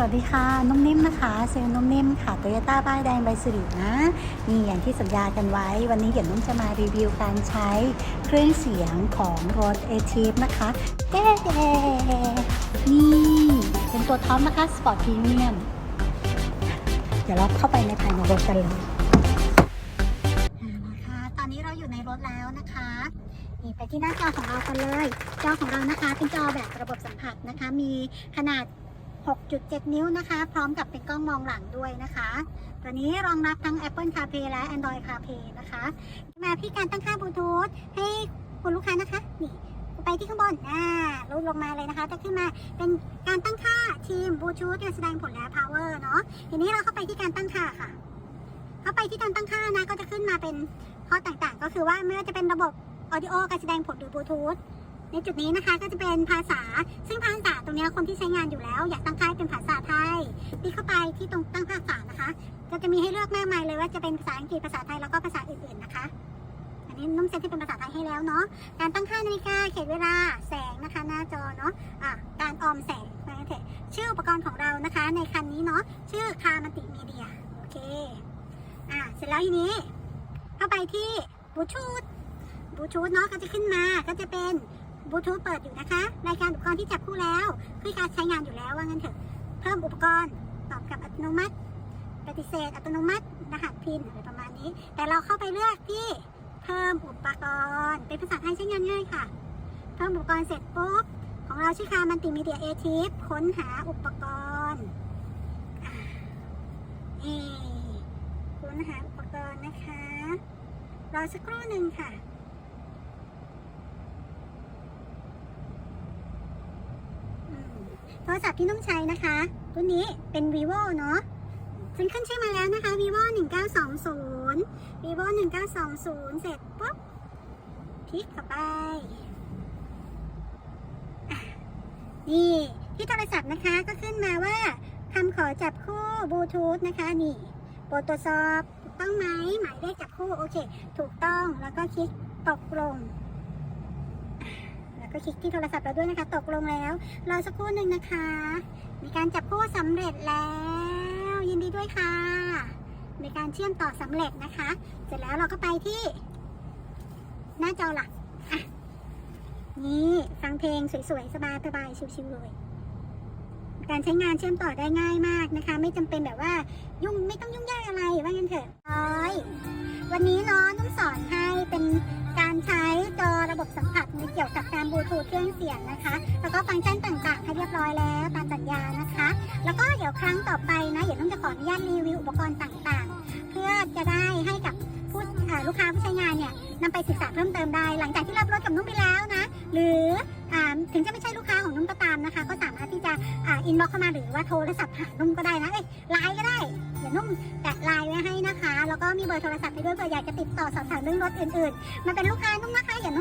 สวัสดีค่ะนุ่มนิ่มนะคะเซลล์นุ่มนิ่มค่ะโตโยต้าป้ายแดงใบสิรินะนี่อย่างที่สัญญากันไว้ วันนี้เดี๋ยวนุ่มจะมารีวิวการใช้เครื่องเสียงของรถเอทีฟนะคะเด้นี่เป็นตัวท็อปนะคะสปอร์ตพรีเมียมเดี๋ยวเราเข้าไปในภายในรถกันเลยค่ะตอนนี้เราอยู่ในรถแล้วนะคะนี่ไปที่หน้าจอของเรากันเลย จอของเรานะคะเป็นจอแบบระบบสัมผัสนะคะ มีขนาด 6.7 นิ้วนะคะ พร้อมกับเป็นกล้องมองหลังด้วยนะคะ ตัวนี้รองรับทั้ง Apple CarPlay และ Android CarPlay นะคะ มาที่การตั้งค่าบลูทูธให้คุณลูกค้านะคะ นี่ไปที่ข้างบนอ่ารูดลงมาเลยนะคะ จะขึ้นมาเป็นการตั้งค่าทีมบลูทูธการแสดงผลและ power เนาะทีนี้เราเข้าไปที่การตั้งค่าค่ะ เข้าไปที่การตั้งค่านะ ก็จะขึ้นมาเป็นข้อต่างๆ ก็คือว่าไม่ว่าจะเป็นระบบ audio การแสดงผลหรือบลูทูธ ในจุดนี้นะคะก็จะเป็นภาษา ซึ่งภาษาตรงนี้คนที่ใช้งานอยู่แล้ว อยากตั้งค่ายเป็นภาษาไทยติ๊กเข้าไปที่ตรงตั้งภาษานะคะ ก็จะมีให้เลือกมากมายเลยว่าจะเป็นภาษาอังกฤษภาษาไทยแล้วก็ภาษาอื่นๆนะคะอันนี้นุ่มเซตที่เป็นภาษาไทยให้แล้วเนาะการตั้งค่านาฬิกาเขตเวลาแสงนะคะ หน้าจอเนาะะการออมแสงนะเถอะชื่ออุปกรณ์ของเรานะคะ ในคันนี้เนาะชื่อคามันติมีเดียโอเคอะเสร็จแล้วทีนี้ เข้าไปที่บูทูธบูทูธเนาะก็จะขึ้นมาก็จะเป็น บลูทูธเปิดอยู่นะคะรายการอุปกรณ์ที่จับคู่แล้วคือการใช้งานอยู่แล้วว่างั้นเถอะ เพิ่มอุปกรณ์ตอบกับอัตโนมัติ ปฏิเสธอัตโนมัติรหัสพินอะไรประมาณนี้ แต่เราเข้าไปเลือกที่เพิ่มอุปกรณ์ เป็นภาษาไทยใช้งานง่ายค่ะ เพิ่มอุปกรณ์เสร็จปุ๊บของเราชื่อคามันติมีเดียเอทีฟค้นหาอุปกรณ์นี่ค้นหาอุปกรณ์นะคะรอสักครู่หนึ่งค่ะ อืมโทรศัพท์ที่นุ่มใช้นะคะรุ่นนี้เป็น vivo เนาะซึ่งขึ้นชื่อมาแล้วนะคะ vivo 1920 vivo 1920 เสร็จปุ๊บคลิกเข้าไป นี่ที่โทรศัพท์นะคะก็ขึ้นมาว่าคำขอจับคู่บลูทูธนะคะ นี่โปรตรวจสอบ ถูกต้องไหมหมายเลขจับคู่ โอเค ถูกต้องแล้วก็คลิกตกลง แล้วก็คลิกที่โทรศัพท์เราด้วยนะคะ ตกลงแล้วรอสักครู่หนึ่งนะคะ มีการจับคู่สำเร็จแล้ว ยินดีด้วยค่ะ มีการเชื่อมต่อสำเร็จนะคะ เสร็จแล้วเราก็ไปที่ หน้าจอหลักอะนี่ฟังเพลงสวยๆ สบายๆชิวๆเลยการใช้งานเชื่อมต่อได้ง่ายมากนะคะ ไม่จำเป็นแบบว่ายุ่งไม่ต้องยุ่งยากอะไรว่างั้นเถอะร้อยวันนี้เนาะนุ่มสอนให้เป็นการใช้จอระบบสัมผัสในเกี่ยวกับ บลูทูธเครื่องเสียงนะคะ แล้วก็ฟังก์ชันต่างๆให้เรียบร้อยแล้วตามสัญญานะคะ แล้วก็เดี๋ยวครั้งต่อไปนะเดี๋ยวนุ่มจะขออนุญาตรีวิวอุปกรณ์ต่างๆ เพื่อจะได้ให้กับผู้ลูกค้าผู้ใช้งานเนี่ยนำไปศึกษาเพิ่มเติมได้ หลังจากที่รับรถกับนุ่มไปแล้วนะ หรืออถึงจะไม่ใช่ลูกค้าของนุ่มก็ตามนะคะ ก็สามารถที่จะอินบ็อกเข้ามาหรือว่าโทรศัพท์หานุ่มก็ได้นะเอ้ยไลน์ก็ได้เดี๋ยวนุ่มแตะไลน์ไว้ให้นะคะ แล้วก็มีเบอร์โทรศัพท์ไปด้วยเผื่ออยากจะติดต่อสอบถามเรื่องรถอื่นๆ มาเป็นลูกค้านุ่มนะคะอย่า